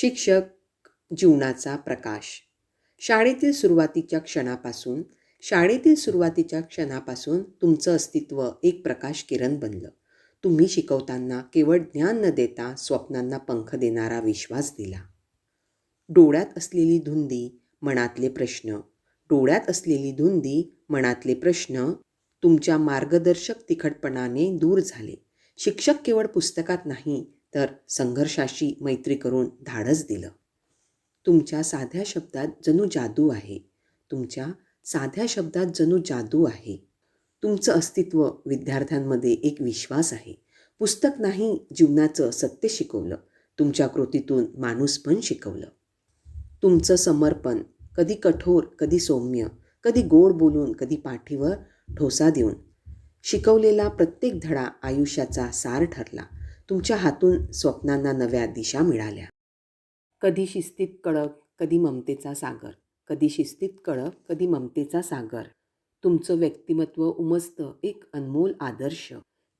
शिक्षक जीवनाचा प्रकाश. शाळेतील सुरुवातीच्या क्षणापासून शाळेतील सुरुवातीच्या क्षणापासून तुमचं अस्तित्व एक प्रकाश किरण बनलं. तुम्ही शिकवताना केवळ ज्ञान न देता स्वप्नांना पंख देणारा विश्वास दिला. डोळ्यात असलेली धुंदी मनातले प्रश्न. डोळ्यात असलेली धुंदी मनातले प्रश्न तुमच्या मार्गदर्शक तिखटपणाने दूर झाले. शिक्षक केवळ पुस्तकात नाही तर संघर्षाशी मैत्री करून धाडस दिलं. तुमच्या साध्या शब्दात जणू जादू आहे. तुमच्या साध्या शब्दात जणू जादू आहे. तुमचं अस्तित्व विद्यार्थ्यांमध्ये एक विश्वास आहे. पुस्तक नाही जीवनाचं सत्य शिकवलं. तुमच्या कृतीतून माणूस पण शिकवलं. तुमचं समर्पण कधी कठोर कधी सौम्य कधी गोड बोलून कधी पाठीवर ठोसा देऊन. शिकवलेला प्रत्येक धडा आयुष्याचा सार ठरला. तुमच्या हातून स्वप्नांना नव्या दिशा मिळाल्या. कधी शिस्तीत कडक कधी ममतेचा सागर. कधी शिस्तीत कडक कधी ममतेचा सागर. तुमचं व्यक्तिमत्व उमजतं एक अनमोल आदर्श.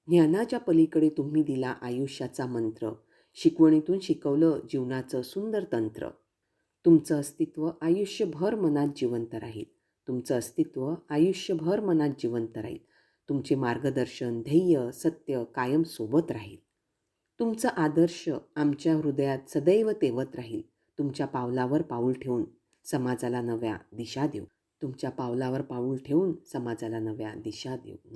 ज्ञानाच्या पलीकडे तुम्ही दिला आयुष्याचा मंत्र. शिकवणीतून शिकवलं जीवनाचं सुंदर तंत्र. तुमचं अस्तित्व आयुष्यभर मनात जिवंत राहील. तुमचं अस्तित्व आयुष्यभर मनात जिवंत राहील. तुमचे मार्गदर्शन ध्येय सत्य कायम सोबत राहील. तुमचा आदर्श आमच्या हृदयात सदैव तेवत राहील. तुमच्या पावलावर पाऊल ठेवून समाजाला नव्या दिशा देऊ. तुमच्या पावलावर पाऊल ठेवून समाजाला नव्या दिशा देऊ.